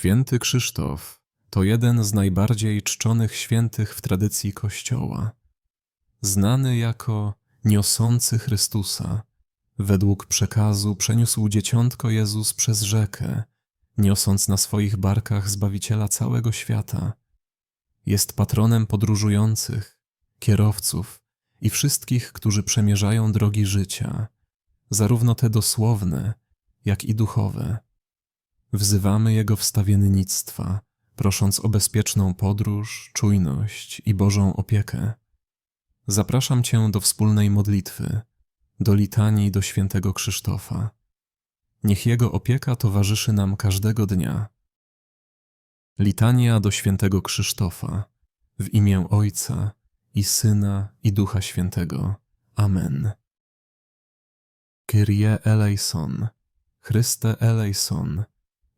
Święty Krzysztof to jeden z najbardziej czczonych świętych w tradycji Kościoła. Znany jako niosący Chrystusa, według przekazu przeniósł dzieciątko Jezus przez rzekę, niosąc na swoich barkach Zbawiciela całego świata. Jest patronem podróżujących, kierowców i wszystkich, którzy przemierzają drogi życia, zarówno te dosłowne, jak i duchowe. Wzywamy Jego wstawiennictwa, prosząc o bezpieczną podróż, czujność i Bożą opiekę. Zapraszam Cię do wspólnej modlitwy, do litanii do świętego Krzysztofa. Niech Jego opieka towarzyszy nam każdego dnia. Litania do świętego Krzysztofa w imię Ojca i Syna i Ducha Świętego. Amen. Kyrie eleison, Chryste eleison,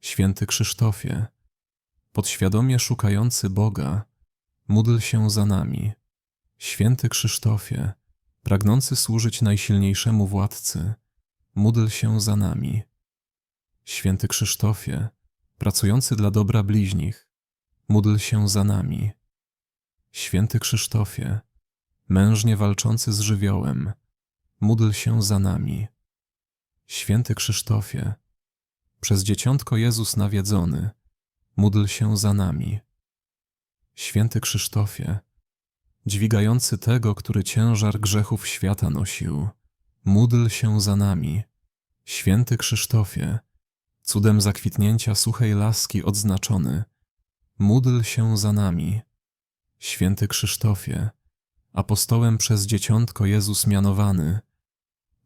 Święty Krzysztofie, podświadomie szukający Boga, módl się za nami. Święty Krzysztofie, pragnący służyć najsilniejszemu władcy, módl się za nami. Święty Krzysztofie, pracujący dla dobra bliźnich, módl się za nami. Święty Krzysztofie, mężnie walczący z żywiołem, módl się za nami. Święty Krzysztofie, przez dzieciątko Jezus nawiedzony, módl się za nami. Święty Krzysztofie, dźwigający tego, który ciężar grzechów świata nosił, módl się za nami. Święty Krzysztofie, cudem zakwitnięcia suchej laski odznaczony, módl się za nami. Święty Krzysztofie, apostołem przez dzieciątko Jezus mianowany,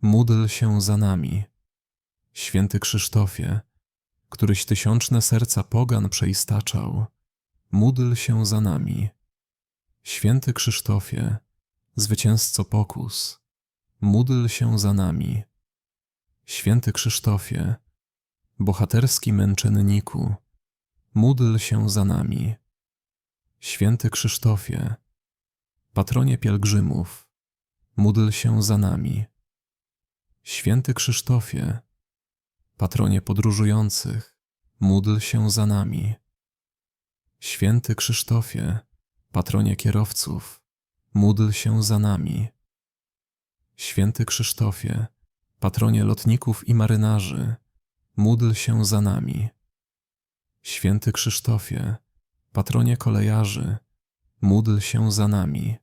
módl się za nami. Święty Krzysztofie, któryś tysiączne serca pogan przeistaczał, módl się za nami. Święty Krzysztofie, zwycięzco pokus, módl się za nami. Święty Krzysztofie, bohaterski męczenniku, módl się za nami. Święty Krzysztofie, patronie pielgrzymów, módl się za nami. Święty Krzysztofie, patronie podróżujących, módl się za nami. Święty Krzysztofie, patronie kierowców, módl się za nami. Święty Krzysztofie, patronie lotników i marynarzy, módl się za nami. Święty Krzysztofie, patronie kolejarzy, módl się za nami.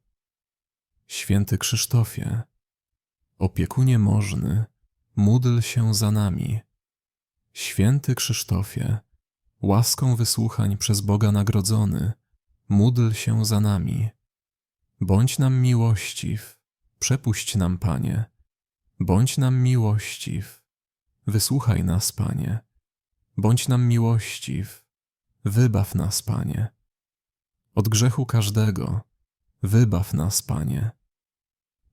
Święty Krzysztofie, opiekunie możny, módl się za nami. Święty Krzysztofie, łaską wysłuchań przez Boga nagrodzony, módl się za nami. Bądź nam miłościw, przepuść nam, Panie. Bądź nam miłościw, wysłuchaj nas, Panie. Bądź nam miłościw, wybaw nas, Panie. Od grzechu każdego, wybaw nas, Panie.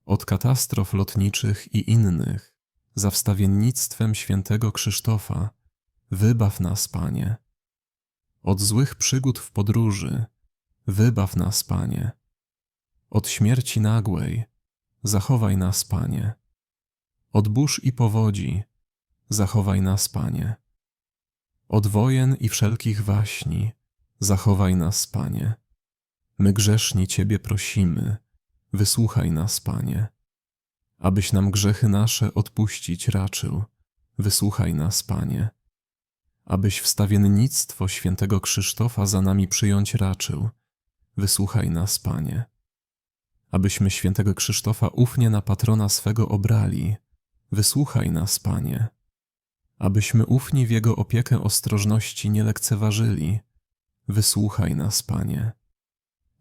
Od katastrof lotniczych i innych, za wstawiennictwem świętego Krzysztofa, wybaw nas, Panie. Od złych przygód w podróży, wybaw nas, Panie. Od śmierci nagłej, zachowaj nas, Panie. Od burz i powodzi, zachowaj nas, Panie. Od wojen i wszelkich waśni, zachowaj nas, Panie. My grzeszni Ciebie prosimy, wysłuchaj nas, Panie abyś nam grzechy nasze odpuścić raczył. Wysłuchaj nas, Panie. Abyś wstawiennictwo świętego Krzysztofa za nami przyjąć raczył. Wysłuchaj nas, Panie. Abyśmy świętego Krzysztofa ufnie na patrona swego obrali. Wysłuchaj nas, Panie. Abyśmy ufni w jego opiekę ostrożności nie lekceważyli. Wysłuchaj nas, Panie.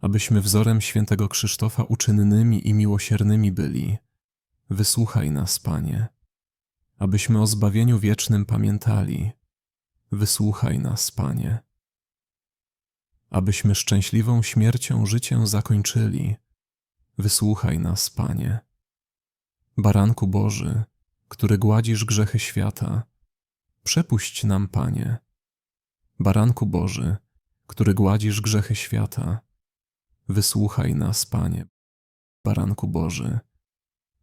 Abyśmy wzorem świętego Krzysztofa uczynnymi i miłosiernymi byli Wysłuchaj nas, Panie, abyśmy o zbawieniu wiecznym pamiętali. wysłuchaj nas, Panie. Abyśmy szczęśliwą śmiercią życie zakończyli, wysłuchaj nas, Panie. Baranku Boży, który gładzisz grzechy świata, przepuść nam, Panie. Baranku Boży, który gładzisz grzechy świata, wysłuchaj nas, Panie. Baranku Boży,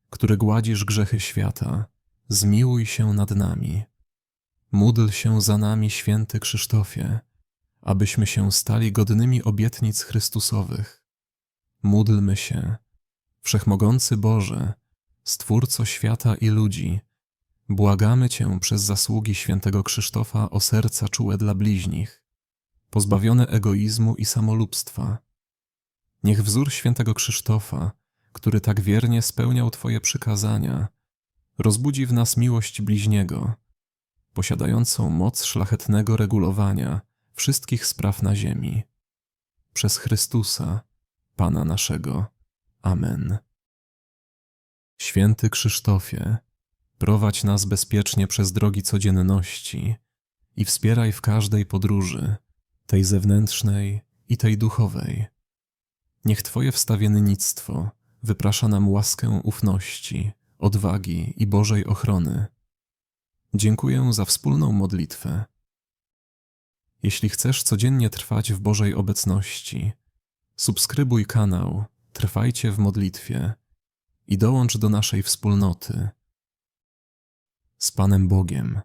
który gładzisz grzechy świata, zmiłuj się nad nami. Módl się za nami, święty Krzysztofie, abyśmy się stali godnymi obietnic Chrystusowych. Módlmy się, Wszechmogący Boże, Stwórco świata i ludzi, błagamy Cię przez zasługi świętego Krzysztofa o serca czułe dla bliźnich, pozbawione egoizmu i samolubstwa. Niech wzór świętego Krzysztofa, który tak wiernie spełniał Twoje przykazania, rozbudzi w nas miłość bliźniego, posiadającą moc szlachetnego regulowania wszystkich spraw na ziemi. Przez Chrystusa, Pana naszego. Amen. Święty Krzysztofie, prowadź nas bezpiecznie przez drogi codzienności i wspieraj w każdej podróży, tej zewnętrznej i tej duchowej. Niech Twoje wstawiennictwo wyprasza nam łaskę ufności, odwagi i Bożej ochrony. Dziękuję za wspólną modlitwę. Jeśli chcesz codziennie trwać w Bożej obecności, subskrybuj kanał Trwajcie w modlitwie i dołącz do naszej wspólnoty. Z Panem Bogiem.